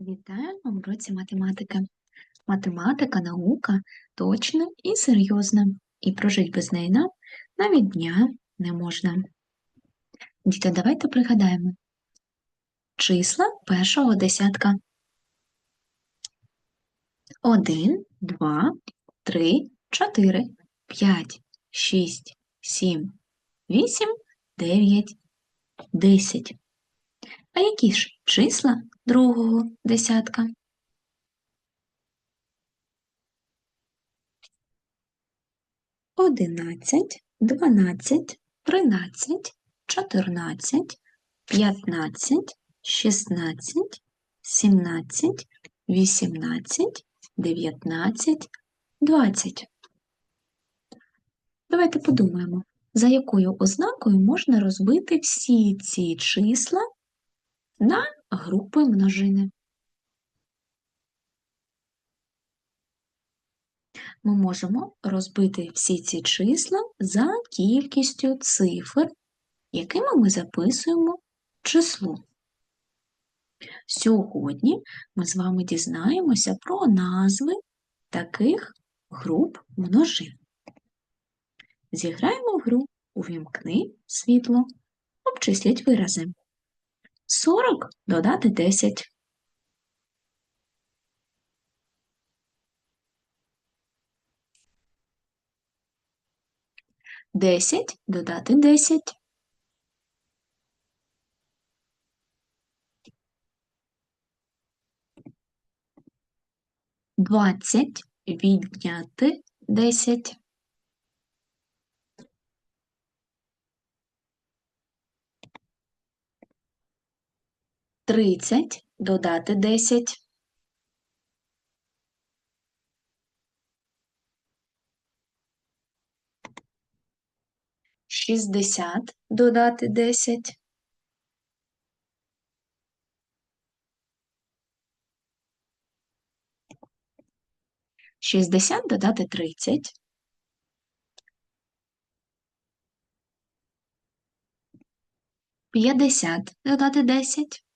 Вітаю на уроці математики. Математика наука точна і серйозна, і прожить без неї нам навіть дня не можна. Діти, давайте пригадаємо числа першого десятка. Один, два, три, чотири, п'ять, шість, сім, вісім, дев'ять, десять. А які ж числа другого десятка? Одинадцять, дванадцять, тринадцять, чотирнадцять, п'ятнадцять, шістнадцять, сімнадцять, вісімнадцять, дев'ятнадцять, двадцять. Давайте подумаємо, за якою ознакою можна розбити всі ці числа на групи множини. Ми можемо розбити всі ці числа за кількістю цифр, якими ми записуємо число. Сьогодні ми з вами дізнаємося про назви таких груп множин. Зіграємо в гру Увімкни світло, обчисліть вирази. 40 додати 10. Десять додати десять. Двадцять відняти десять. Тридцять додати десять. Шістдесят додати десять. Шістдесят додати тридцять. П'ятдесят додати десять.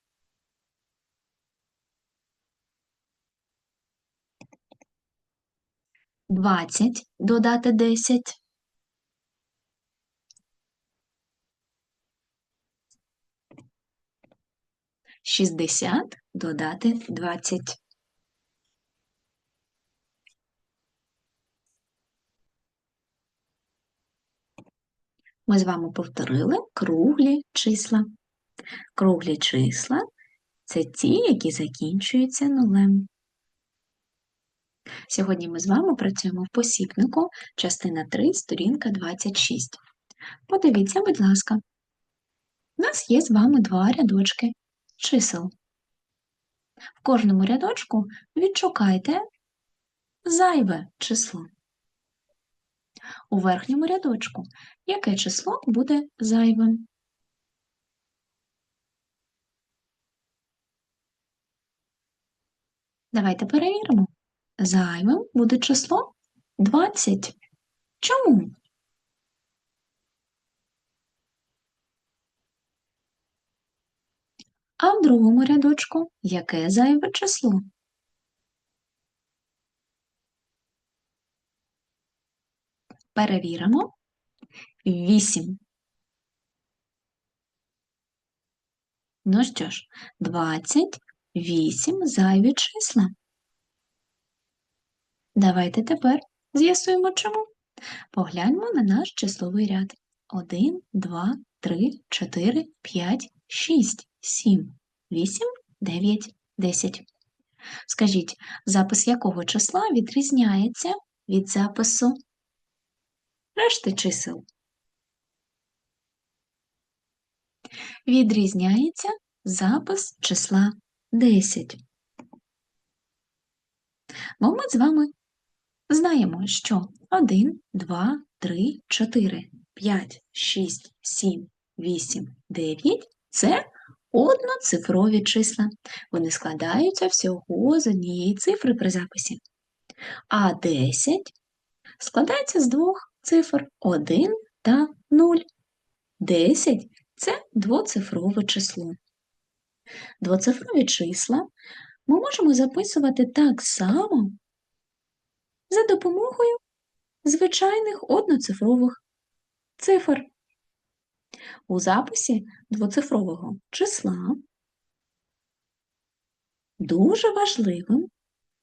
Двадцять додати десять. Шістдесят додати двадцять. Ми з вами повторили круглі числа. Круглі числа це ті, які закінчуються нулем. Сьогодні ми з вами працюємо в посібнику, частина 3, сторінка 26. Подивіться, будь ласка. У нас є з вами два рядочки чисел. В кожному рядочку відшукайте зайве число. У верхньому рядочку яке число буде зайвим? Давайте перевіримо. Зайвим буде число 20. Чому? А в другому рядочку яке зайве число? Перевіримо. 8. Ну що ж, 28 зайві числа. Давайте тепер з'ясуємо чому. Погляньмо на наш числовий ряд. 1, 2, 3, 4, 5, 6, 7, 8, 9, 10. Скажіть, запис якого числа відрізняється від запису решти чисел? Відрізняється запис числа 10. Бо ми з вами знаємо, що 1, 2, 3, 4, 5, 6, 7, 8, 9 це одноцифрові числа. Вони складаються всього з однієї цифри при записі. А 10 складається з двох цифр 1 та 0. 10 це двоцифрове число. Двоцифрові числа ми можемо записувати так само за допомогою звичайних одноцифрових цифр. У записі двоцифрового числа дуже важливим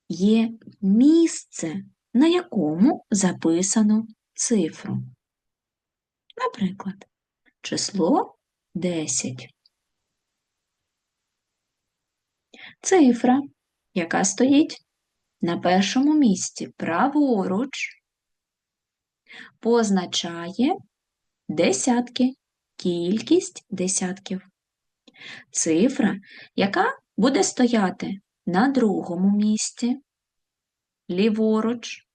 є місце, на якому записано цифру. Наприклад, число 10. Цифра, яка стоїть на першому місці праворуч, позначає десятки, кількість десятків. Цифра, яка буде стояти на другому місці, ліворуч,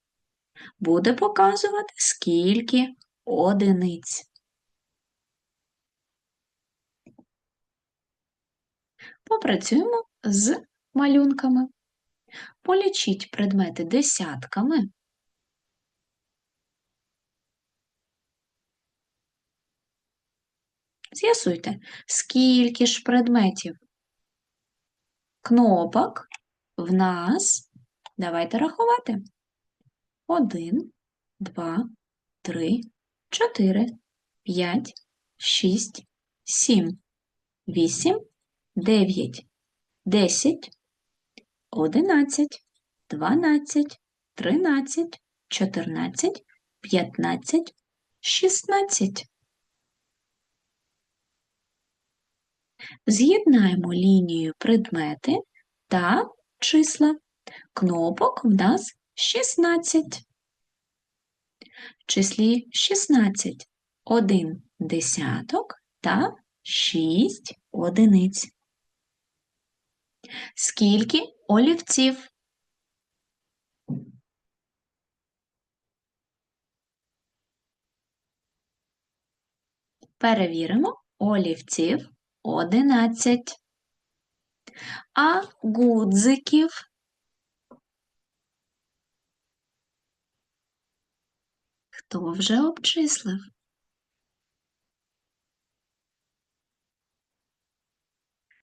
буде показувати, скільки одиниць. Попрацюємо з малюнками. Полічіть предмети десятками. З'ясуйте, скільки ж предметів кнопок в нас. Давайте рахувати. Один, два, три, чотири, п'ять, шість, сім, вісім, дев'ять, десять, одинадцять, дванадцять, тринадцять, чотирнадцять, п'ятнадцять, шістнадцять. З'єднаємо лінією предмети та числа. Кнопок в нас 16. В числі 16 один десяток та 6 одиниць. Скільки олівців? Перевіримо олівців 11. А гудзиків хто вже обчислив?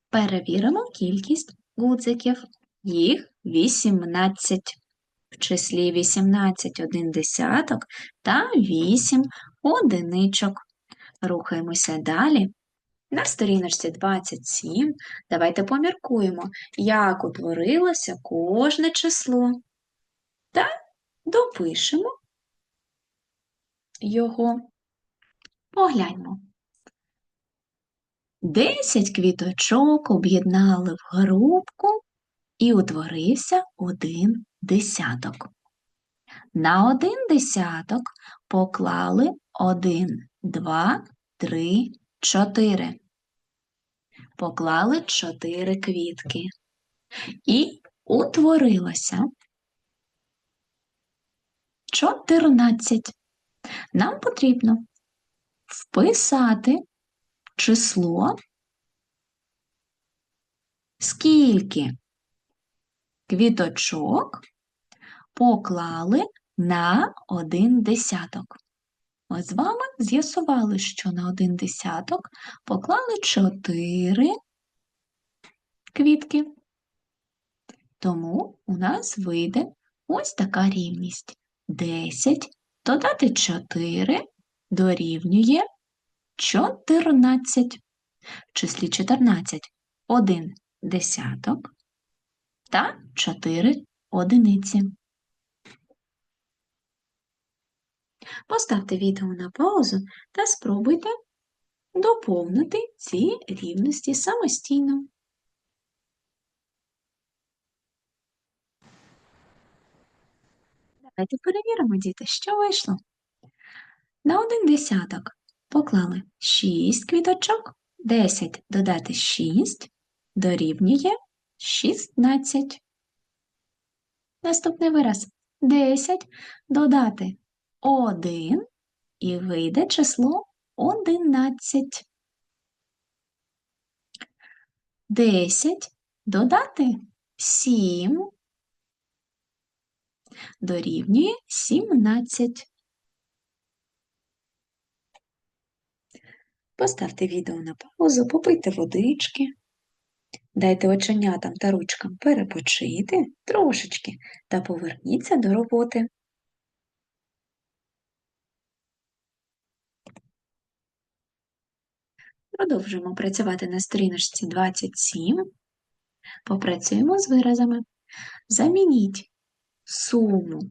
Перевіримо кількість гудзиків. Їх 18. В числі 18 один десяток та 8 одиничок. Рухаємося далі. На сторіночці 27 давайте поміркуємо, як утворилося кожне число. Та допишемо його. Погляньмо. Десять квіточок об'єднали в грубку і утворився один десяток. На один десяток поклали один, два, три, чотири. Поклали чотири квітки. І утворилося чотирнадцять. Нам потрібно вписати число, скільки квіточок поклали на один десяток. Ми з вами з'ясували, що на один десяток поклали 4 квітки. Тому у нас вийде ось така рівність. 10 додати 4 дорівнює 14. В числі 14 1 десяток та 4 одиниці. Поставте відео на паузу та спробуйте доповнити ці рівності самостійно. Давайте перевіримо, діти, що вийшло. На один десяток поклали 6 квіточок, 10 додати 6 дорівнює 16. Наступний вираз 10 додати 1 і вийде число 11. 10 додати 7 дорівнює 17. Поставте відео на паузу, попийте водички. Дайте оченятам та ручкам перепочити трошечки та поверніться до роботи. Продовжуємо працювати на сторіночці 27. Попрацюємо з виразами. Замініть суму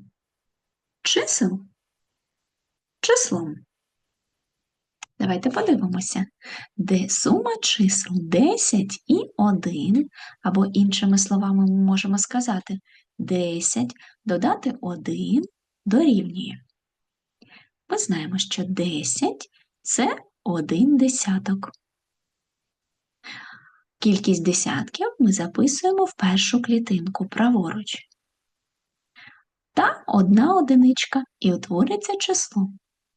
чисел числом. Давайте подивимося, де сума чисел 10 і 1, або іншими словами ми можемо сказати 10 додати 1 дорівнює. Ми знаємо, що 10 це 1 десяток. Кількість десятків ми записуємо в першу клітинку праворуч. Та одна одиничка і утворюється число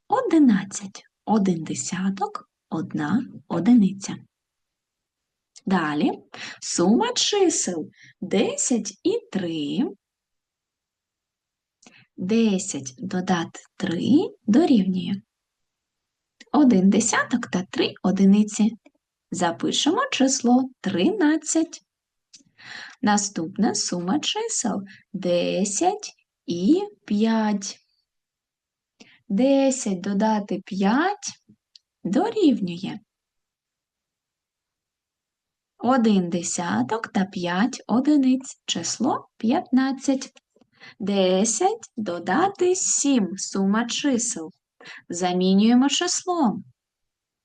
11. Один десяток, одна одиниця. Далі сума чисел 10 і 3. 10 додати 3 дорівнює. Один десяток та 3 одиниці. Запишемо число 13. Наступна сума чисел 10 і 5. 10 додати 5 дорівнює. 1 десяток та 5 одиниць. Число 15. 10 додати 7 сума чисел. Замінюємо числом.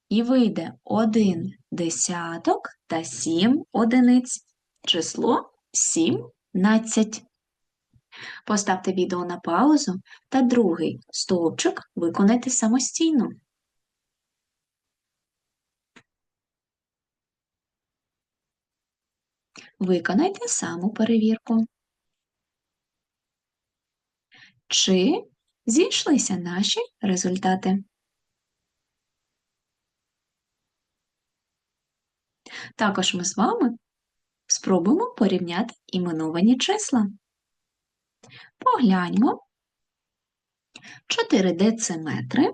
І вийде 1 десяток та 7 одиниць. Число 17. Поставте відео на паузу та другий стовпчик виконайте самостійно. Виконайте саму перевірку. Чи зійшлися наші результати? Також ми з вами спробуємо порівняти іменовані числа. Погляньмо 4 дециметри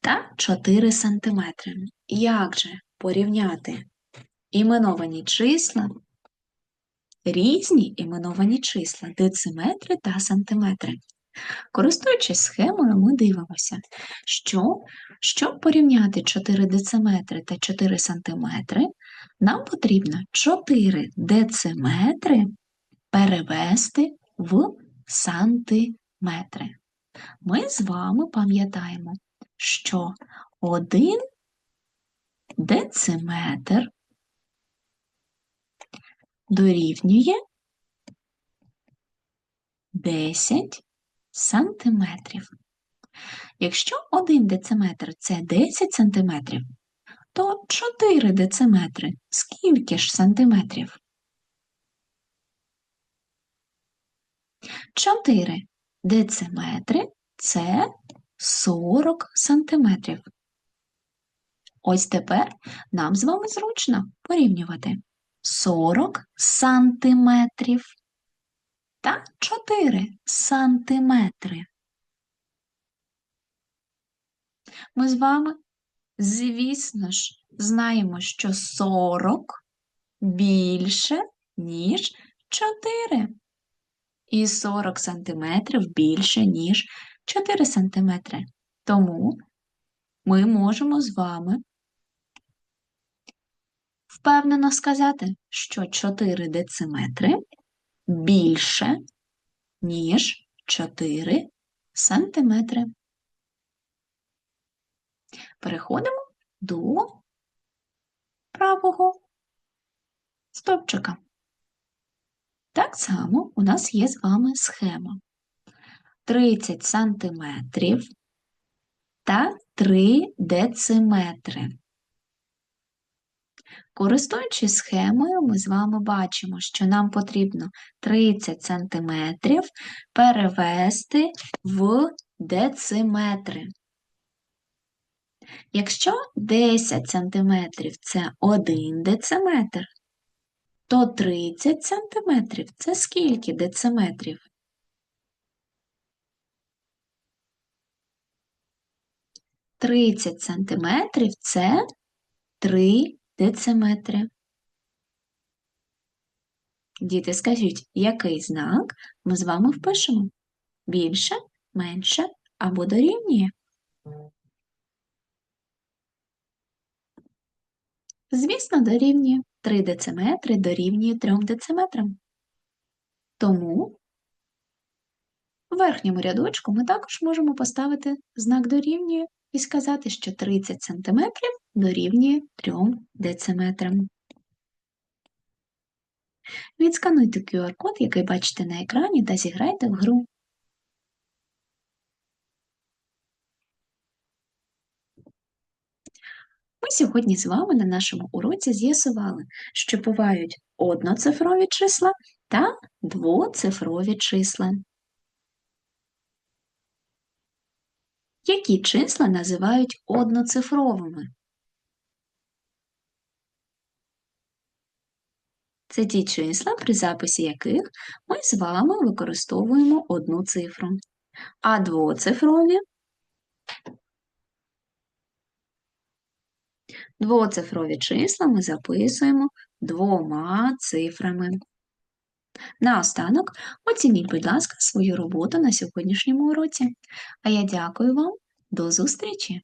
та 4 сантиметри. Як же порівняти іменовані числа, різні іменовані числа, дециметри та сантиметри? Користуючись схемою, ми дивимося, що, щоб порівняти 4 дециметри та 4 сантиметри, нам потрібно 4 дециметри перевести в сантиметри. Ми з вами пам'ятаємо, що один дециметр дорівнює 10 сантиметрів. Якщо 1 дециметр це 10 сантиметрів, то 4 дециметри скільки ж сантиметрів? 4 дециметри це 40 сантиметрів. Ось тепер нам з вами зручно порівнювати 40 сантиметрів та 4 сантиметри. Ми з вами, звісно ж, знаємо, що 40 більше, ніж 4 і 40 см більше, ніж 4 см. Тому ми можемо з вами впевнено сказати, що 4 дециметри більше, ніж 4 сантиметри. Переходимо до правого стовпчика. Так само у нас є з вами схема 30 сантиметрів та 3 дециметри. Користуючись схемою, ми з вами бачимо, що нам потрібно 30 сантиметрів перевести в дециметри. Якщо 10 сантиметрів це 1 дециметр, то 30 сантиметрів це скільки дециметрів? Тридцять сантиметрів це 3 дециметри. Діти, скажіть, який знак ми з вами впишемо? Більше, менше або дорівнює? Звісно, дорівнює. 3 дециметри дорівнює 3 дециметрам. Тому в верхньому рядочку ми також можемо поставити знак дорівнює і сказати, що 30 см дорівнює 3 дециметрам. Відскануйте QR-код, який бачите на екрані, та зіграйте в гру. Ми сьогодні з вами на нашому уроці з'ясували, що бувають одноцифрові числа та двоцифрові числа. Які числа називають одноцифровими? Це ті числа, при записі яких ми з вами використовуємо одну цифру. А двоцифрові Двоцифрові числа ми записуємо двома цифрами. Наостанок оцініть, будь ласка, свою роботу на сьогоднішньому уроці. А я дякую вам. До зустрічі!